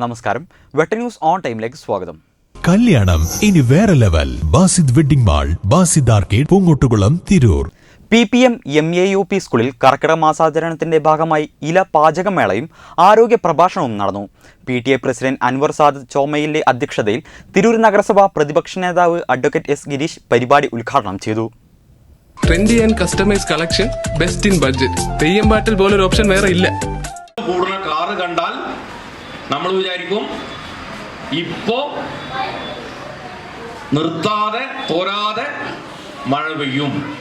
നമസ്കാരം. വെട്ട news on ടൈമിലേക്ക് സ്വാഗതം. കല്യാണം ഇനി വേറെ level. Basid wedding mall Basid arcade Poonkottukulam Tirur. P P M M A U P സ്കൂളിൽ കർക്കിടക മാസാചരണത്തിന്റെ ഭാഗമായി ഇല പാചകമേളയും ആരോഗ്യ പ്രഭാഷണവും നടന്നു. P T A president Anwar Sadath ചോമയിലെ അധ്യക്ഷതയിൽ തിരൂർ നഗരസഭ പ്രതിപക്ഷ നേതാവ് അഡ്വക്കേറ്റ് എസ് ഗിരീഷ് പരിപാടി ഉദ്ഘാടനം ചെയ്തു. Trendy and customise collection best in budget Theyyam പാട്ടിൽ പോലൊരു ഓപ്ഷൻ വേറെ ഇല്ല. കൂടുതൽ കാറ് കണ്ടാൽ നമ്മൾ വിചാരിക്കും ഇപ്പോ നിർത്താതെ തോരാതെ മഴ പെയ്യും.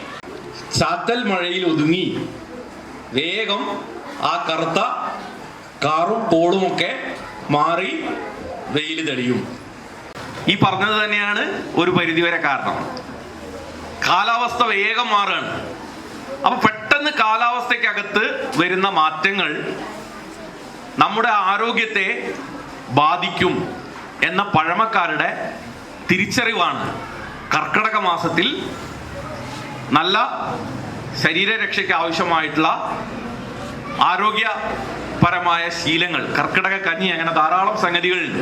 ചാത്തൽ മഴയിൽ ഒതുങ്ങി. വേഗം ആ കറുത്ത കാറും പോളുമൊക്കെ മാറി വെയിൽ തെളിയും. ഈ പറഞ്ഞത് തന്നെയാണ് ഒരു പരിധിവരെ കാരണം. കാലാവസ്ഥ വേഗം മാറുകയാണ്. അപ്പൊ പെട്ടെന്ന് കാലാവസ്ഥയ്ക്കകത്ത് വരുന്ന മാറ്റങ്ങൾ നമ്മുടെ ആരോഗ്യത്തെ ബാധിക്കും എന്ന പഴമക്കാരുടെ തിരിച്ചറിവാണ് കർക്കിടക മാസത്തിൽ നല്ല ശരീരരക്ഷയ്ക്ക് ആവശ്യമായിട്ടുള്ള ആരോഗ്യപരമായ ശീലങ്ങൾ. കർക്കിടക കഞ്ഞി അങ്ങനെ ധാരാളം സംഗതികളുണ്ട്.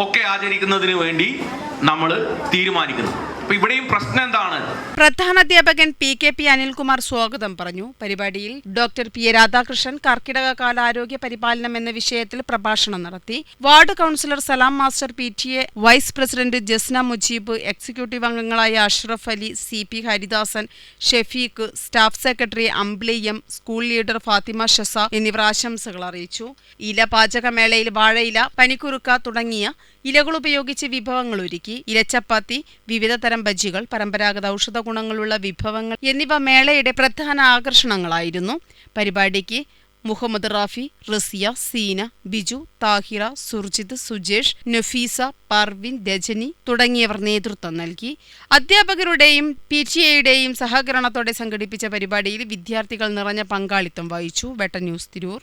ഒക്കെ ആചരിക്കുന്നതിന് വേണ്ടി നമ്മൾ തീരുമാനിക്കുന്നു. ഇവിടെയും പ്രശ്നം എന്താണ്? പ്രധാനാധ്യാപകൻ പി കെ പി അനിൽകുമാർ സ്വാഗതം പറഞ്ഞു. പരിപാടിയിൽ ഡോക്ടർ പി എ രാധാകൃഷ്ണൻ കർക്കിടക കാലാരോഗ്യ പരിപാലനം എന്ന വിഷയത്തിൽ പ്രഭാഷണം നടത്തി. Ward councillor Salam master P T A vice president Jasna Mujeeb executive അംഗങ്ങളായ Ashraf Ali C P Haridasan Shefeeq staff secretary Ambili M school leader Fathima Shasa എന്നിവർ ആശംസകൾ അറിയിച്ചു. ഇല പാചകമേളയിൽ വാഴയില പനിക്കുറുക്ക തുടങ്ങിയ ഇലകൾ ഉപയോഗിച്ച് വിഭവങ്ങൾ ഒരുക്കി. ഇലച്ചപ്പാത്തി വിവിധ തരം ബജ്ജികൾ പരമ്പരാഗത ഔഷധ ഗുണങ്ങളുള്ള വിഭവങ്ങൾ എന്നിവ മേളയുടെ പ്രധാന ആകർഷണങ്ങളായിരുന്നു. പരിപാടിക്ക് മുഹമ്മദ് റാഫി റസിയ സീന ബിജു താഹിറ സുർജിത് സുജേഷ് നഫീസ പർവിൻ രജനി തുടങ്ങിയവർ നേതൃത്വം നൽകി. അധ്യാപകരുടെയും പി ടി എയുടെയും സഹകരണത്തോടെ സംഘടിപ്പിച്ച പരിപാടിയിൽ വിദ്യാർത്ഥികൾ നിറഞ്ഞ പങ്കാളിത്തം വഹിച്ചു. വെട്ട ന്യൂസ് തിരൂർ.